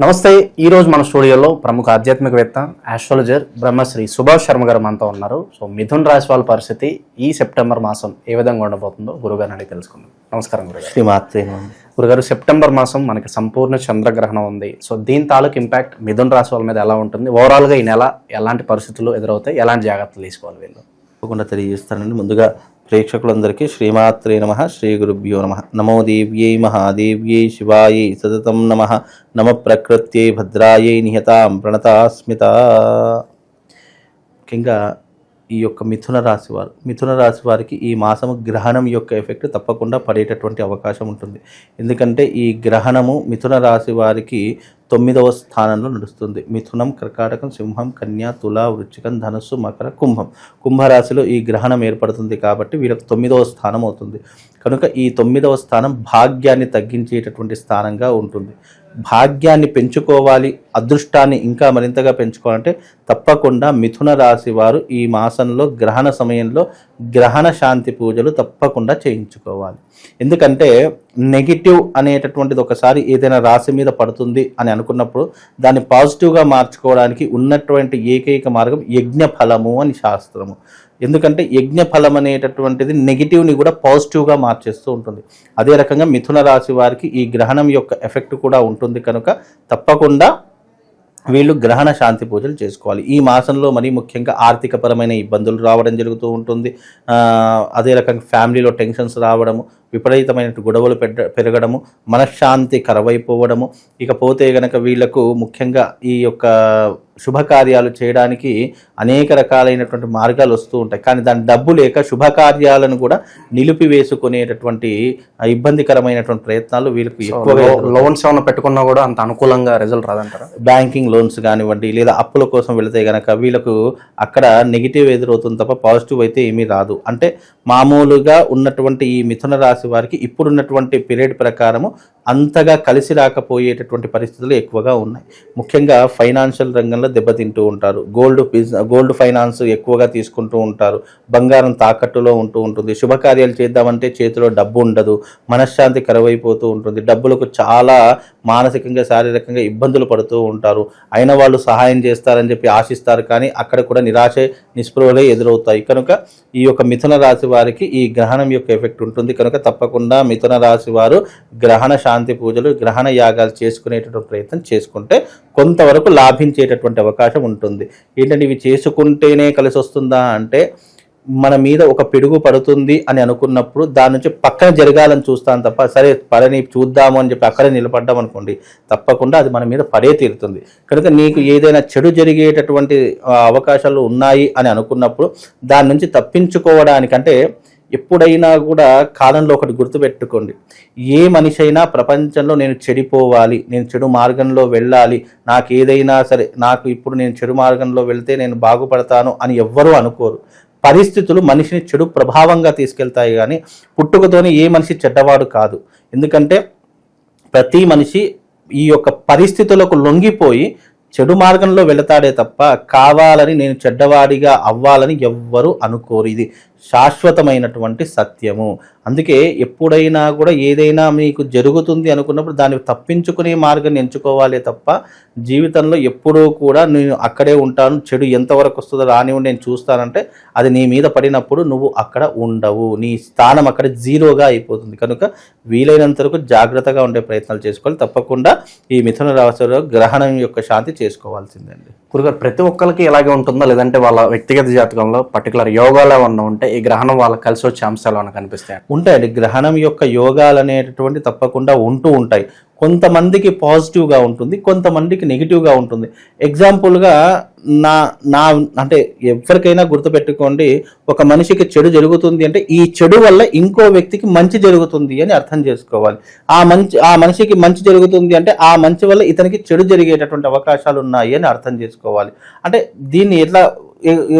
నమస్తే ఈ రోజు మన స్టూడియోలో ప్రముఖ ఆధ్యాత్మికవేత్త ఆస్ట్రాలజర్ బ్రహ్మశ్రీ సుభాష్ శర్మ గారు మనతో ఉన్నారు. సో మిథున్ రాశి వాళ్ళ పరిస్థితి ఈ సెప్టెంబర్ మాసం ఏ విధంగా ఉండబోతుందో గురుగారిని అడిగి తెలుసుకుందాం. నమస్కారం గురుగారు. శ్రీమాత్రే గురుగారు సెప్టెంబర్ మాసం మనకి సంపూర్ణ చంద్రగ్రహణం ఉంది. సో దీని తాలూకు ఇంపాక్ట్ మిథున్ రాశి వాళ్ళ మీద ఎలా ఉంటుంది? ఓవరాల్గా ఈ నెల ఎలాంటి పరిస్థితులు ఎదురవుతాయి? ఎలాంటి జాగ్రత్తలు తీసుకోవాలి వీళ్ళు? తప్పకుండా తెలియజేస్తానండి. ముందుగా ప్రేక్షకులందరికీ శ్రీమాత్రే నమ శ్రీ గురుభ్యో నమ. నమో దేవ్యై మహాదేవ్యై శివాయై సతతం నమ. నమ ప్రకృత్యై భద్రాయై నిహతాం ప్రణతాస్మిత. ముఖ్యంగా ఈ యొక్క మిథున రాశి వారు. మిథున రాశి వారికి ఈ మాసము గ్రహణం యొక్క ఎఫెక్ట్ తప్పకుండా పడేటటువంటి అవకాశం ఉంటుంది. ఎందుకంటే ఈ గ్రహణము మిథున రాశి వారికి తొమ్మిదవ స్థానంలో నడుస్తుంది. మిథునం కర్కాటకం సింహం కన్యా తుల వృచ్చికం ధనస్సు మకర కుంభం. కుంభరాశిలో ఈ గ్రహణం ఏర్పడుతుంది కాబట్టి వీరికి తొమ్మిదవ స్థానం అవుతుంది. కనుక ఈ తొమ్మిదవ స్థానం భాగ్యాన్ని తగ్గించేటటువంటి స్థానంగా ఉంటుంది. భాగ్యాన్ని పెంచుకోవాలి అదృష్టాన్ని ఇంకా మరింతగా పెంచుకోవాలంటే తప్పకుండా మిథున రాశి వారు ఈ మాసంలో గ్రహణ సమయంలో గ్రహణ శాంతి పూజలు తప్పకుండా చేయించుకోవాలి. ఎందుకంటే నెగిటివ్ అనేటటువంటిది ఒకసారి ఏదైనా రాశి మీద పడుతుంది అని అనుకున్నప్పుడు దాన్ని పాజిటివ్గా మార్చుకోవడానికి ఉన్నటువంటి ఏకైక మార్గం యజ్ఞ ఫలము అని శాస్త్రము. ఎందుకంటే యజ్ఞ ఫలం అనేటటువంటిది నెగిటివ్ని కూడా పాజిటివ్గా మార్చేస్తూ ఉంటుంది. అదే రకంగా మిథున రాశి వారికి ఈ గ్రహణం యొక్క ఎఫెక్ట్ కూడా ఉంటుంది కనుక తప్పకుండా వీళ్ళు గ్రహణ శాంతి పూజలు చేసుకోవాలి. ఈ మాసంలో మరీ ముఖ్యంగా ఆర్థికపరమైన ఇబ్బందులు రావడం జరుగుతూ ఉంటుంది. అదే రకంగా ఫ్యామిలీలో టెన్షన్స్ రావడము విపరీతమైన గొడవలు పెరగడము మనశ్శాంతి కరవైపోవడము. ఇకపోతే గనక వీళ్ళకు ముఖ్యంగా ఈ యొక్క శుభకార్యాలు చేయడానికి అనేక రకాలైనటువంటి మార్గాలు వస్తూ ఉంటాయి. కానీ దాని డబ్బు లేక శుభకార్యాలను కూడా నిలిపివేసుకునేటటువంటి ఇబ్బందికరమైనటువంటి ప్రయత్నాలు వీళ్ళకి ఎక్కువగా. లోన్స్ ఏమైనా పెట్టుకున్నా కూడా అంత అనుకూలంగా రిజల్ట్ రాదంటారా? బ్యాంకింగ్ లోన్స్ కానివ్వండి లేదా అప్పుల కోసం వెళితే గనక వీళ్ళకు అక్కడ నెగిటివ్ ఎదురవుతుంది తప్ప పాజిటివ్ అయితే ఏమీ రాదు. అంటే మామూలుగా ఉన్నటువంటి ఈ మిథున రాశి వారికి ఇప్పుడున్నటువంటి పీరియడ్ ప్రకారము అంతగా కలిసి రాకపోయేటటువంటి పరిస్థితులు ఎక్కువగా ఉన్నాయి. ముఖ్యంగా ఫైనాన్షియల్ రంగంలో దెబ్బతింటూ ఉంటారు. గోల్డ్ గోల్డ్ ఫైనాన్స్ ఎక్కువగా తీసుకుంటూ ఉంటారు. బంగారం తాకట్టులో ఉంటూ ఉంటుంది. శుభకార్యాలు చేద్దామంటే చేతిలో డబ్బు ఉండదు. మనశ్శాంతి కరువైపోతూ ఉంటుంది. డబ్బులకు చాలా మానసికంగా శారీరకంగా ఇబ్బందులు పడుతూ ఉంటారు. అయిన వాళ్ళు సహాయం చేస్తారని చెప్పి ఆశిస్తారు కానీ అక్కడ కూడా నిరాశ నిస్పృహలే ఎదురవుతాయి. కనుక ఈ యొక్క మిథున రాశి వారికి ఈ గ్రహణం యొక్క ఎఫెక్ట్ ఉంటుంది. కనుక తప్పకుండా మిథున రాశి వారు గ్రహణ శాంతి పూజలు గ్రహణ యాగాలు చేసుకునేటటువంటి ప్రయత్నం చేసుకుంటే కొంతవరకు లాభించేటటువంటి అవకాశం ఉంటుంది. ఏంటంటే ఇవి చేసుకుంటేనే కలిసి వస్తుందా అంటే మన మీద ఒక పిడుగు పడుతుంది అని అనుకున్నప్పుడు దాని నుంచి పక్కన జరగాలని చూస్తాను తప్ప సరే పడని చూద్దాము అని చెప్పి అక్కడే నిలబడ్డాం అనుకోండి తప్పకుండా అది మన మీద పడే తీరుతుంది. కనుక నీకు ఏదైనా చెడు జరిగేటటువంటి అవకాశాలు ఉన్నాయి అని అనుకున్నప్పుడు దాని నుంచి తప్పించుకోవడానికంటే ఎప్పుడైనా కూడా కాలంలో ఒకటి గుర్తుపెట్టుకోండి. ఏ మనిషి అయినా ప్రపంచంలో నేను చెడిపోవాలి నేను చెడు మార్గంలో వెళ్ళాలి నాకు ఏదైనా సరే నాకు ఇప్పుడు నేను చెడు మార్గంలో వెళ్తే నేను బాగుపడతాను అని ఎవ్వరూ అనుకోరు. పరిస్థితులు మనిషిని చెడు ప్రభావంగా తీసుకెళ్తాయి కానీ పుట్టుకతోనే ఏ మనిషి చెడ్డవాడు కాదు. ఎందుకంటే ప్రతి మనిషి ఈ యొక్క పరిస్థితులకు లొంగిపోయి చెడు మార్గంలో వెళతాడే తప్ప కావాలని నేను చెడ్డవాడిగా అవ్వాలని ఎవ్వరూ అనుకోరు. ఇది శాశ్వతమైనటువంటి సత్యము. అందుకే ఎప్పుడైనా కూడా ఏదైనా మీకు జరుగుతుంది అనుకున్నప్పుడు దాన్ని తప్పించుకునే మార్గాన్ని ఎంచుకోవాలి తప్ప జీవితంలో ఎప్పుడూ కూడా నేను అక్కడే ఉంటాను చెడు ఎంతవరకు వస్తుందో రానివ్వండి నేను చూస్తానంటే అది నీ మీద పడినప్పుడు నువ్వు అక్కడ ఉండవు. నీ స్థానం అక్కడ జీరోగా అయిపోతుంది. కనుక వీలైనంత వరకు జాగ్రత్తగా ఉండే ప్రయత్నాలు చేసుకోవాలి. తప్పకుండా ఈ మిథున రాశిలో గ్రహణం యొక్క శాంతి చేసుకోవాల్సిందండి గురుగారు ప్రతి ఒక్కరికి ఇలాగే ఉంటుందా? లేదంటే వాళ్ళ వ్యక్తిగత జాతకంలో పర్టికులర్ యోగాలు ఏమన్నా ఉంటే ఈ గ్రహణం వాళ్ళకి కలిసి వచ్చే అంశాలు ఏమైనా కనిపిస్తాయి? ఉంటాయండి. గ్రహణం యొక్క యోగాలు అనేటటువంటి తప్పకుండా ఉంటూ ఉంటాయి. కొంతమందికి పాజిటివ్గా ఉంటుంది కొంతమందికి నెగిటివ్గా ఉంటుంది. ఎగ్జాంపుల్గా నా నా అంటే ఎవరికైనా గుర్తుపెట్టుకోండి ఒక మనిషికి చెడు జరుగుతుంది అంటే ఈ చెడు వల్ల ఇంకో వ్యక్తికి మంచి జరుగుతుంది అని అర్థం చేసుకోవాలి. ఆ మంచి ఆ మనిషికి మంచి జరుగుతుంది అంటే ఆ మంచి వల్ల ఇతనికి చెడు జరిగేటటువంటి అవకాశాలు ఉన్నాయి అని అర్థం చేసుకోవాలి. అంటే దీన్ని ఎట్లా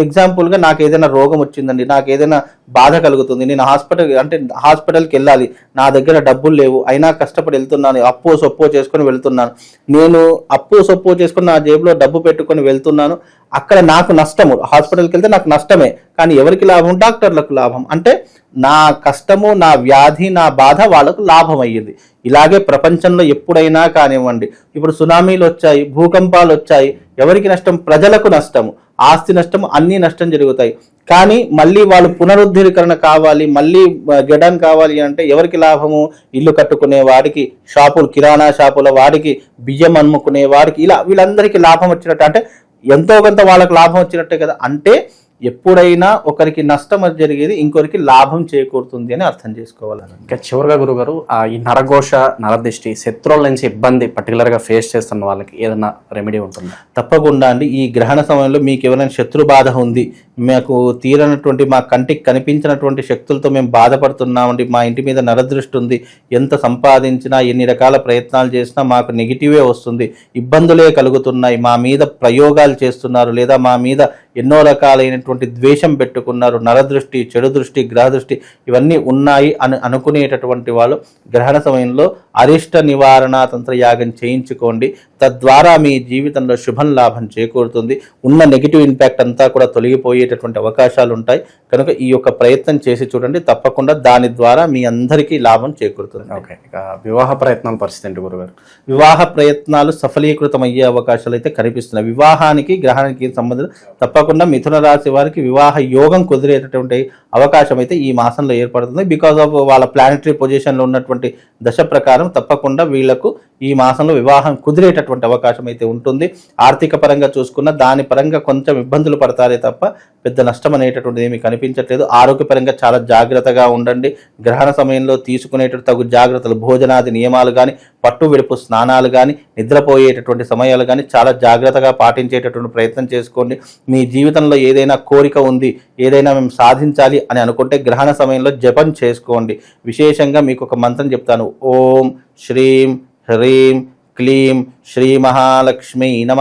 ఎగ్జాంపుల్గా నాకు ఏదైనా రోగం వచ్చిందండి నాకు ఏదైనా బాధ కలుగుతుంది నేను హాస్పిటల్ అంటే హాస్పిటల్కి వెళ్ళాలి నా దగ్గర డబ్బులు లేవు అయినా కష్టపడి వెళ్తున్నాను అప్పు సొప్పు చేసుకొని వెళ్తున్నాను. నేను అప్పు సొప్పు చేసుకొని నా జేబులో డబ్బు పెట్టుకొని వెళ్తున్నాను అక్కడ నాకు నష్టము హాస్పిటల్కి వెళ్తే నాకు నష్టమే కానీ ఎవరికి లాభం? డాక్టర్లకు లాభం. అంటే నా కష్టము నా వ్యాధి నా బాధ వాళ్ళకు లాభం అయ్యింది. ఇలాగే ప్రపంచంలో ఎప్పుడైనా కానివ్వండి ఇప్పుడు సునామీలు వచ్చాయి భూకంపాలు వచ్చాయి ఎవరికి నష్టం? ప్రజలకు నష్టము. ఆస్తి నష్టం అన్ని నష్టం జరుగుతాయి. కానీ మళ్ళీ వాళ్ళు పునరుద్ధరీకరణ కావాలి మళ్ళీ గడన్ కావాలి అంటే ఎవరికి లాభము? ఇల్లు కట్టుకునే వాడికి షాపులు కిరాణా షాపుల వాడికి బియ్యం అమ్ముకునే వాడికి ఇలా వీళ్ళందరికీ లాభం వచ్చినట్టు. అంటే ఎంతో కొంత వాళ్ళకి లాభం వచ్చినట్టే కదా. అంటే ఎప్పుడైనా ఒకరికి నష్టం జరిగేది ఇంకొకరికి లాభం చేకూరుతుంది అని అర్థం చేసుకోవాలి ఇంకా చివరిగా గురుగారు ఆ ఈ నరఘోష నరదిష్టి శత్రువుల నుంచి ఇబ్బంది particular గా ఫేస్ చేస్తున్న వాళ్ళకి ఏదైనా రెమెడీ ఉంటుందా? తప్పకుండా అండి. ఈ గ్రహణ సమయంలో మీకు ఎవరైనా శత్రు బాధ ఉంది మాకు తీరనటువంటి మా కంటికి కనిపించినటువంటి శక్తులతో మేము బాధపడుతున్నామండి మా ఇంటి మీద నరదృష్టి ఉంది ఎంత సంపాదించినా ఎన్ని రకాల ప్రయత్నాలు చేసినా మాకు నెగిటివే వస్తుంది ఇబ్బందులే కలుగుతున్నాయి మా మీద ప్రయోగాలు చేస్తున్నారు లేదా మా మీద ఎన్నో రకాలైనటువంటి ద్వేషం పెట్టుకున్నారు నరదృష్టి చెడు దృష్టి గ్రహ దృష్టి ఇవన్నీ ఉన్నాయి అని అనుకునేటటువంటి వాళ్ళు గ్రహణ సమయంలో అరిష్ట నివారణ తంత్ర యాగం చేయించుకోండి. తద్వారా మీ జీవితంలో శుభం లాభం చేకూరుతుంది. ఉన్న నెగిటివ్ ఇంపాక్ట్ అంతా కూడా తొలగిపోయేటటువంటి అవకాశాలు ఉంటాయి. కనుక ఈ యొక్క ప్రయత్నం చేసి చూడండి. తప్పకుండా దాని ద్వారా మీ అందరికీ లాభం చేకూరుతుంది. ఓకే. ఇక వివాహ ప్రయత్నాల పరిస్థితి ఏంటి గురుగారు. వివాహ ప్రయత్నాలు సఫలీకృతం అయ్యే అవకాశాలు అయితే కనిపిస్తున్నాయి. వివాహానికి గ్రహానికి సంబంధం తప్పకుండా మిథున రాశి వారికి వివాహ యోగం కుదిరేటటువంటి అవకాశం అయితే ఈ మాసంలో ఏర్పడుతుంది. బికాస్ ఆఫ్ వాళ్ళ ప్లానెటరీ పొజిషన్లో ఉన్నటువంటి దశ ప్రకారం తప్పకుండా వీళ్ళకు ఈ మాసంలో వివాహం కుదిరేటటువంటి అవకాశం అయితే ఉంటుంది. ఆర్థిక పరంగా చూసుకున్న దాని పరంగా కొంచెం ఇబ్బందులు పడతారే తప్ప పెద్ద నష్టం అనేటటువంటిది ఏమీ కనిపించట్లేదు. ఆరోగ్యపరంగా చాలా జాగ్రత్తగా ఉండండి. గ్రహణ సమయంలో తీసుకునేటటువంటి తగు జాగ్రత్తలు భోజనాది నియమాలు కానీ పట్టు విడుపు స్నానాలు కానీ నిద్రపోయేటటువంటి సమయాలు కానీ చాలా జాగ్రత్తగా పాటించేటటువంటి ప్రయత్నం చేసుకోండి. మీ జీవితంలో ఏదైనా కోరిక ఉంది ఏదైనా మేము సాధించాలి అని అనుకుంటే గ్రహణ సమయంలో జపం చేసుకోండి. విశేషంగా మీకు ఒక మంత్రం చెప్తాను. ఓం శ్రీం హ్రీం క్లీం శ్రీ మహాలక్ష్మీ నమ.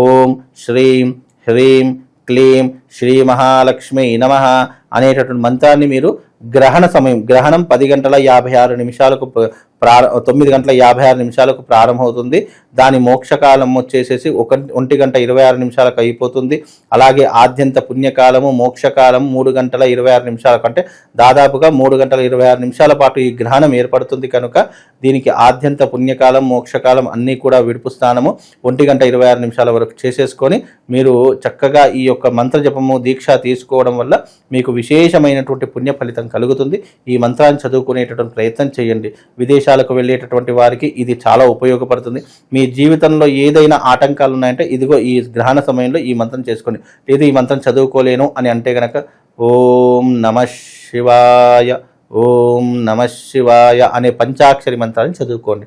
ఓం శ్రీం హ్రీం క్లీం శ్రీ మహాలక్ష్మీ నమ అనేటటువంటి మంత్రాన్ని మీరు గ్రహణ సమయం గ్రహణం పది గంటల యాభై ఆరు నిమిషాలకు ప్రార తొమ్మిది గంటల యాభై ఆరు నిమిషాలకు ప్రారంభమవుతుంది. దాని మోక్షకాలం వచ్చేసేసి ఒక ఒంటి గంట ఇరవై ఆరు నిమిషాలకు అయిపోతుంది. అలాగే ఆద్యంత పుణ్యకాలము మోక్షకాలం మూడు గంటల ఇరవై ఆరు నిమిషాలకు. అంటే దాదాపుగా మూడు గంటల ఇరవై ఆరు నిమిషాల పాటు ఈ గ్రహణం ఏర్పడుతుంది కనుక దీనికి ఆద్యంత పుణ్యకాలం మోక్షకాలం అన్నీ కూడా విడుపు స్నానము ఒంటి గంట ఇరవై ఆరు నిమిషాల వరకు చేసేసుకొని మీరు చక్కగా ఈ యొక్క మంత్ర జపము దీక్ష తీసుకోవడం వల్ల మీకు విశేషమైనటువంటి పుణ్య ఫలితం కలుగుతుంది. ఈ మంత్రాన్ని చదువుకునేటటువంటి ప్రయత్నం చేయండి. విదేశాలకు వెళ్ళేటటువంటి వారికి ఇది చాలా ఉపయోగపడుతుంది. మీ జీవితంలో ఏదైనా ఆటంకాలు ఉన్నాయంటే ఇదిగో ఈ గ్రహణ సమయంలో ఈ మంత్రం చేసుకోండి. లేదు ఈ మంత్రం చదువుకోలేను అని అంటే గనక ఓం నమ శివాయ ఓం నమ శివాయ అనే పంచాక్షరి మంత్రాన్ని చదువుకోండి.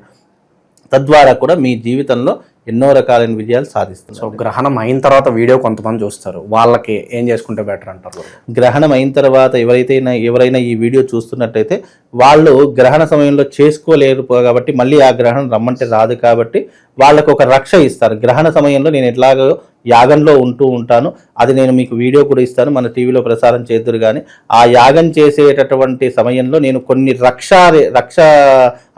తద్వారా కూడా మీ జీవితంలో ఎన్నో రకాలైన విజయాలు సాధిస్తున్నారు. సో గ్రహణం అయిన తర్వాత వీడియో కొంతమంది చూస్తారు. వాళ్ళకి ఏం చేసుకుంటే బెటర్ అంటారు? గ్రహణం అయిన తర్వాత ఎవరైతే ఎవరైనా ఈ వీడియో చూస్తున్నట్టయితే వాళ్ళు గ్రహణ సమయంలో చేసుకోలేరు కాబట్టి మళ్ళీ ఆ గ్రహణం రమ్మంటే రాదు కాబట్టి వాళ్ళకు ఒక రక్ష ఇస్తారు. గ్రహణ సమయంలో నేను ఎట్లాగో యాగంలో ఉంటూ ఉంటాను. అది నేను మీకు వీడియో కూడా ఇస్తాను. మన టీవీలో ప్రసారం చేద్దరు కానీ ఆ యాగం చేసేటటువంటి సమయంలో నేను కొన్ని రక్ష రక్ష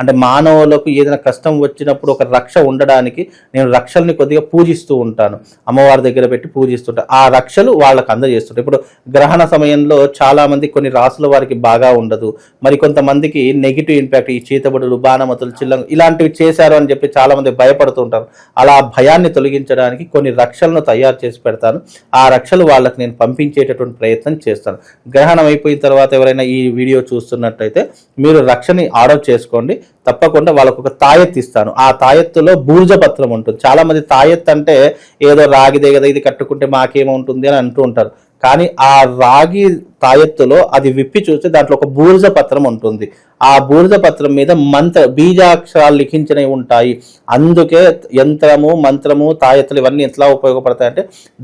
అంటే మానవులకు ఏదైనా కష్టం వచ్చినప్పుడు ఒక రక్ష ఉండడానికి నేను రక్షల్ని కొద్దిగా పూజిస్తూ ఉంటాను. అమ్మవారి దగ్గర పెట్టి పూజిస్తుంటాను ఆ రక్షలు వాళ్ళకు అందజేస్తుంటాయి ఇప్పుడు గ్రహణ సమయంలో చాలామంది కొన్ని రాసుల వారికి బాగా ఉండదు. మరి కొంతమందికి నెగిటివ్ ఇంపాక్ట్ ఈ చీతబడులు బాణమతులు చిల్లం ఇలాంటివి చేశారు అని చెప్పి చాలామంది భయపడుతుంటారు అలా భయాన్ని తొలగించడానికి కొన్ని రక్షలను తయారు చేసి పెడతాను. ఆ రక్షలు వాళ్ళకి నేను పంపించేటటువంటి ప్రయత్నం చేస్తాను. గ్రహణం అయిపోయిన తర్వాత ఎవరైనా ఈ వీడియో చూస్తున్నట్టయితే మీరు రక్షని ఆర్డర్ చేసుకోండి. తప్పకుండా వాళ్ళకు ఒక తాయెత్తు ఇస్తాను. ఆ తాయెత్తులో బూర్జపత్రం ఉంటుంది. చాలా మంది తాయెత్తు అంటే ఏదో రాగిదే కదా ఇది కట్టుకుంటే మాకేమో ఉంటుంది అని అంటూ ఉంటారు. కానీ ఆ రాగి తాయెత్తులో అది విప్పి చూస్తే దాంట్లో ఒక బూర్జ పత్రం ఉంటుంది. ఆ బూర్జ పత్రం మీద మంత్ర బీజాక్షరాలు లిఖించినవి ఉంటాయి. అందుకే యంత్రము మంత్రము తాయెత్తులు ఇవన్నీ ఎట్లా ఉపయోగపడతాయంటే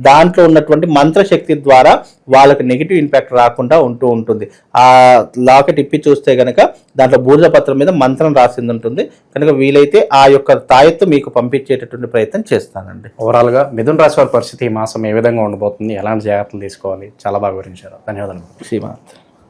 దాంట్లో ఉన్నటువంటి మంత్రశక్తి ద్వారా వాళ్ళకి నెగిటివ్ ఇంపాక్ట్ రాకుండా ఉంటూ ఉంటుంది. ఆ లాకెట్ ఇప్పి చూస్తే కనుక దాంట్లో బూర్జ పత్రం మీద మంత్రం రాసింది ఉంటుంది. కనుక వీలైతే ఆ యొక్క తాయెత్తు మీకు పంపించేటటువంటి ప్రయత్నం చేస్తానండి. ఓవరాల్గా మిథున్ రాశి వారి పరిస్థితి ఈ మాసం ఏ విధంగా ఉండబోతుంది? ఎలాంటి జాగ్రత్తలు తీసుకోవాలి? చాలా బాగా వివరించారు. ధన్యవాదాలు. Sì, Matt.